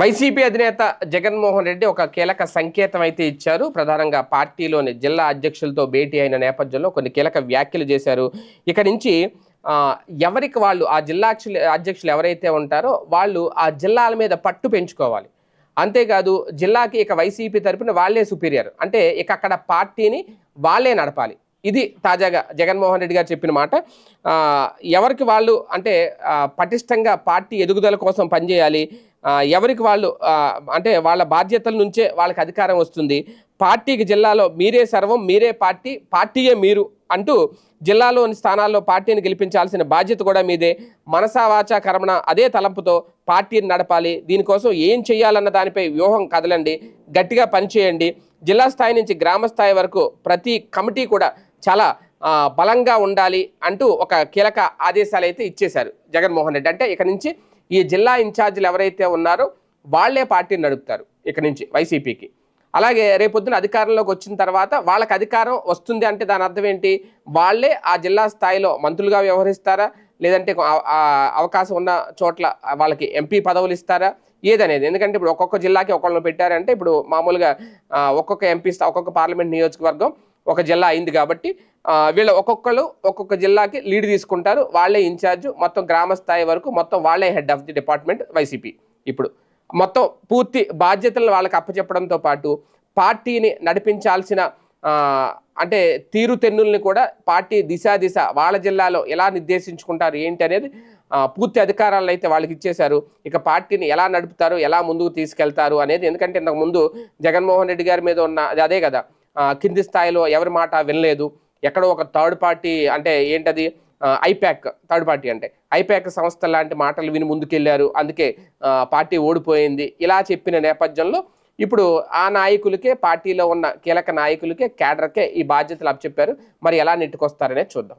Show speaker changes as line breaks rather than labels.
YCP అధినేత జగన్మోహన్ రెడ్డి ఒక కీలక సంకేతం అయితే ఇచ్చారు. ప్రధానంగా పార్టీలోని జిల్లా అధ్యక్షులతో భేటీ అయిన నేపథ్యంలో కొన్ని కీలక వ్యాఖ్యలు చేశారు. ఇక నుంచి ఎవరికి వాళ్ళు ఆ జిల్లా అధ్యక్షులు ఎవరైతే ఉంటారో వాళ్ళు ఆ జిల్లాల మీద పట్టు పెంచుకోవాలి. అంతేకాదు జిల్లాకి ఇక వైసీపీ తరపున వాళ్ళే సుపీరియర్. అంటే ఇక అక్కడ పార్టీని వాళ్ళే నడపాలి. ఇది తాజాగా జగన్మోహన్ రెడ్డి గారు చెప్పిన మాట. ఎవరికి వాళ్ళు అంటే పటిష్టంగా పార్టీ ఎదుగుదల కోసం పనిచేయాలి. ఎవరికి వాళ్ళు అంటే వాళ్ళ బాధ్యతల నుంచే వాళ్ళకి అధికారం వస్తుంది. పార్టీకి జిల్లాలో మీరే సర్వం మీరే పార్టీ పార్టీయే మీరు అంటూ జిల్లాలోని స్థానాల్లో పార్టీని గెలిపించాల్సిన బాధ్యత కూడా మీదే. మనసావాచ కర్మణ అదే తలంపుతో పార్టీని నడపాలి. దీనికోసం ఏం చేయాలన్న దానిపై వ్యూహం కదలండి. గట్టిగా పనిచేయండి. జిల్లా స్థాయి నుంచి గ్రామ స్థాయి వరకు ప్రతి కమిటీ కూడా చాలా బలంగా ఉండాలి అంటూ ఒక కీలక ఆదేశాలు అయితే ఇచ్చేశారు జగన్మోహన్ రెడ్డి. అంటే ఇక నుంచి ఈ జిల్లా ఇన్ఛార్జీలు ఎవరైతే ఉన్నారో వాళ్ళే పార్టీని నడుపుతారు ఇక్కడి నుంచి వైసీపీకి. అలాగే రేపొద్దున అధికారంలోకి వచ్చిన తర్వాత వాళ్ళకి అధికారం వస్తుంది అంటే దాని అర్థం ఏంటి? వాళ్ళే ఆ జిల్లా స్థాయిలో మంత్రులుగా వ్యవహరిస్తారా? లేదంటే అవకాశం ఉన్న చోట్ల వాళ్ళకి ఎంపీ పదవులు ఇస్తారా? ఏదనేది. ఎందుకంటే ఇప్పుడు ఒక్కొక్క జిల్లాకి ఒకళ్ళని పెట్టారంటే ఇప్పుడు మామూలుగా ఒక్కొక్క ఎంపీ ఒక్కొక్క పార్లమెంట్ నియోజకవర్గం ఒక జిల్లా అయింది కాబట్టి వీళ్ళ వీళ్ళు ఒక్కొక్కరు ఒక్కొక్క జిల్లాకి లీడ్ తీసుకుంటారు. వాళ్ళే ఇన్ఛార్జ్ మొత్తం గ్రామ స్థాయి వరకు మొత్తం వాళ్ళే head of the department YCP. ఇప్పుడు మొత్తం పూర్తి బాధ్యతలను వాళ్ళకి అప్పచెప్పడంతో పాటు పార్టీని నడిపించాల్సిన అంటే తీరుతెన్నుల్ని కూడా పార్టీ దిశా దిశ వాళ్ళ జిల్లాలో ఎలా నిర్దేశించుకుంటారు ఏంటి అనేది పూర్తి అధికారాలు అయితే వాళ్ళకి ఇచ్చేశారు. ఇక పార్టీని ఎలా నడుపుతారు ఎలా ముందుకు తీసుకెళ్తారు అనేది ఎందుకంటే ఇంతకుముందు జగన్మోహన్ రెడ్డి గారి మీద ఉన్న అది అదే కదా కింది స్థాయిలో ఎవరి మాట వినలేదు. ఎక్కడో ఒక థర్డ్ పార్టీ అంటే ఏంటది? ఐప్యాక్ ఐపాక్ థర్డ్ పార్టీ అంటే. ఐప్యాక్ సంస్థ లాంటి మాటలు విని ముందుకెళ్ళారు. అందుకే పార్టీ ఓడిపోయింది. ఇలా చెప్పిన నేపథ్యంలో ఇప్పుడు ఆ నాయకులకే పార్టీలో ఉన్న కీలక నాయకులకే క్యాడర్కే ఈ బాధ్యతలు అప్పచెప్పారు. మరి ఎలా నెట్టుకొస్తారనే చూద్దాం.